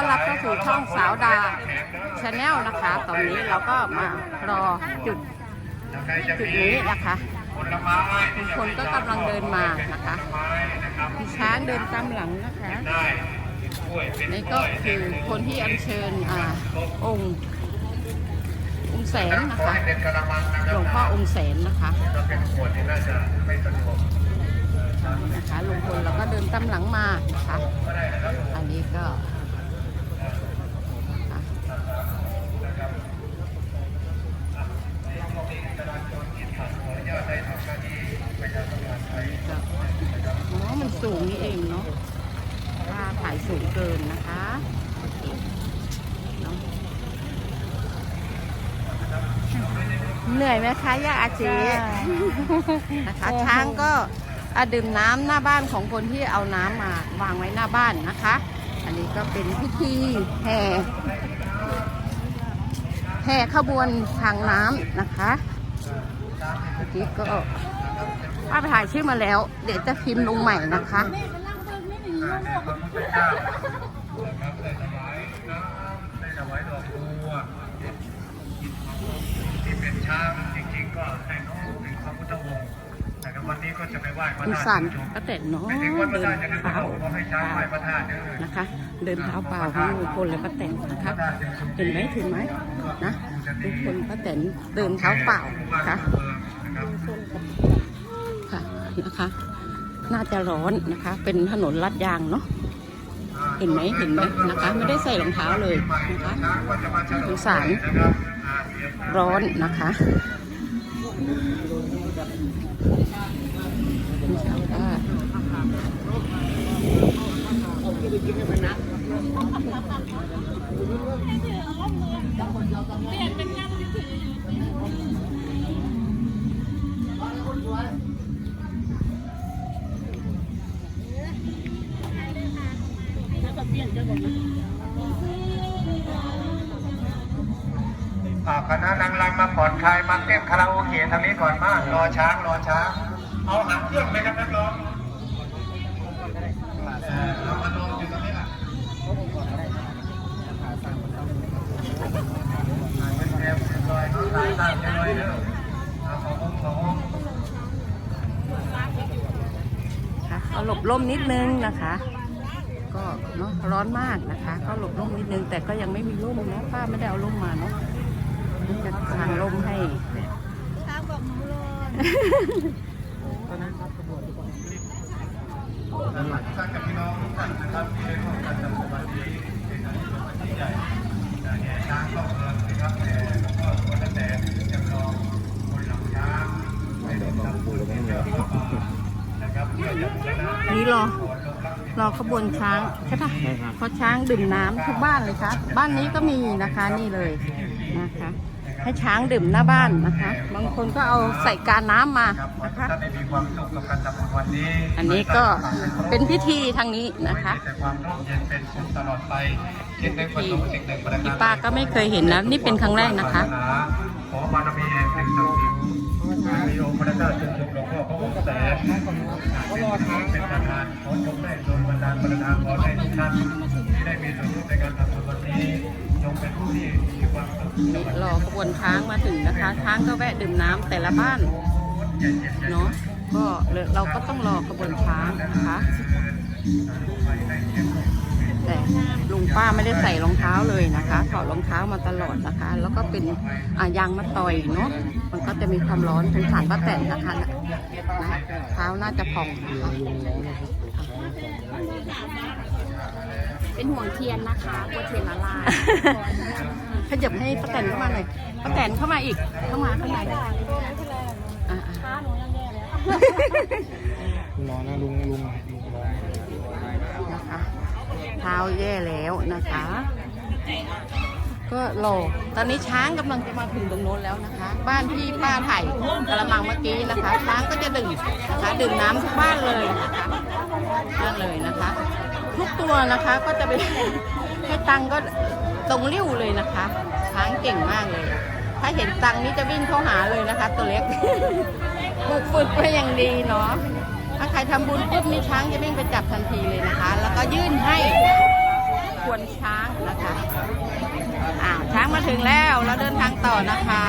ต้อนรับเข้าสู่ช่องสาวดาชาแนลนะคะ ตอนนี้เราก็มารอจุดจุดนี้นะคะทุกคนก็กำลังเดินมานะคะมีช้างเดินตามหลังนะคะนี่ก็คือคนที่อัญเชิญอองค์องค์แสนนะคะหลวงพ่อองค์แสนนะคะนะคะลุงพลเราก็เดินตามหลังมานะคะ อันนี้ก็อะอ๋อมันสู งนี่เองเนาะถ้าถ่ายสูงเกินนะคะโอเคเนาะเหนื่อยไหมคะย่าอาจีนะคะช้างก็อะดื่มน้ำหน้าบ้านของคนที่เอาน้ำมาวางไว้หน้าบ้านนะคะ อันนี้ก็เป็นพิธีแห่แห่ขบวนทางน้ำนะคะเมื่อกี้ก็ป้าไปถ่ายชื่อมาแล้ว เดี๋ยวจะพิมพ์ลงใหม่นะคะ ที่เป็นช้างจริงๆก็ให้น้องเป็นพระพุทธวงศ์แต่วันนี้ก็จะไปไหว้พระธาตุสันก็แต่เนาะไม่ถึงวัดพระเดินเท้าว่าก็ให้ช้างไหวพระธาตุนะคะ เดินเท้าเปล่าของลุงพลและป้าแตนนะคะเห็นไหมถึงไหมนะลุงพลป้าแตนเดินเท้าเปล่าคะนะค่ะนะคะ น่าจะร้อนนะคะ เป็นถนนลาดยางเนาะเห็นไหมเห็นไหมนะคะ ไม่ได้ใส่รองเท้าเลยนะคะสงสารร้อนนะคะคุณสาวก็อ่า คณะนางรำมาผ่อนคลายมาเต้นคาราโอเกะทางนี้ก่อนมากรอช้างรอช้างเอาหางเครื่องไปครับนักร้องเออเรามารออยู่ตรงนี้ล่ะเรียบร้อยสายตาเรียบร้อยเด้อขององค์ขององค์ค่ะก็หลบร่มนิดนึงนะคะ ก็เนาะร้อนมากนะคะ ก็หลบร่มนิดนึง แต่ก็ยังไม่มีร่มนะป้าไม่ได้เอาร่มมาเนาะจะทางร่มให้ช้างบอกหนูเลยท่านหลักท่านกับพี่น้องทุกท่านนะครับที่ได้ร่วมกันจัดวันนี้เป็นวันที่ใหญ่แห่ช้างเข้าเมืองนะครับแห่หลวงพ่อสวนแต่จำลองบนหลังช้างไปทำบุญให้เจ้าพระป่านะครับเพื่อจะบูรณะนี่รอ รอขบวนช้างใช่ปะเพราะช้างดื่มน้ำทุกบ้านเลยค่ะบ้านนี้ก็มีนะคะนี่เลยนะคะ ให้ช้างดื่มหน้าบ้านนะคะ บางคนก็เอาใส่การน้ำมาครับนะคะ ท่านได้มีความสุขกับการทำบุญวันนี้อันนี้ก็เป็นพิธีทางนี้นะคะ แต่ความร่มเย็นเป็นสุขตลอดไปคิดในประสงค์สิ่งหนึ่งประการพี่ป้าก็ไม่เคยเห็นนะนี่เป็นครั้งแรกนะคะ ขอบารมีแห่งสิ่งศักดิ์สิทธิ์ มีองค์พระเจ้าทรงชมหลวงพ่อพระองค์แสนเป็นประธานขอชมได้โดยบรรดาประธานขอให้ทุกท่านที่ได้มีส่วนร่วมในการทำบุญวันนี้จงเป็นผู้ที่มีความสุขรอขบวนช้างมาถึงนะคะช้างก็แวะดื่มน้ำแต่ละบ้านเนาะก็เราก็ต้องรอขบวนช้างนะคะแต่ ลุงป้าไม่ได้ใส่รองเท้าเลยนะคะถอดรองเท้ามาตลอดนะคะ แล้วก็เป็นอ่ายางมะตอยเนาะมันก็จะมีความร้อนสงสารป้าแตนนะคะนะเท้าน่าจะพองนะคะเป็นห่วงเทียนนะคะกลัวเทียนละลายขยับให้ป้าแตนเข้ามาหน่อยป้าแตนเข้ามาอีกเข้ามาข้างในอะช้าหนูยังแย่แล้วรอนะลุงลุง เท้าแย่แล้วนะคะ ก็รอตอนนี้ช้างกำลังจะมาถึงตรงโน้นแล้วนะคะ บ้านที่ป้าไถ่กระมังเมื่อกี้นะคะ ช้างก็จะดื่มนะคะดื่มน้ำทุกบ้านเลยนะคะนั่นเลยนะคะ ทุกตัวนะคะก็จะไป ให้ตังก็ตรงริ้วเลยนะคะ ช้างเก่งมากเลย ถ้าเห็นตังนี่จะวิ่งเข้าหาเลยนะคะ ตัวเล็ก ฝึกฝึกไปอย่างดีเนาะถ้าใครทำบุญปุ๊บนี่ช้างจะวิ่งไปจับทันทีเลยนะคะ ก็ยื่นให้ควรช้างนะคะอ่าช้างมาถึงแล้วเราเดินทางต่อนะคะ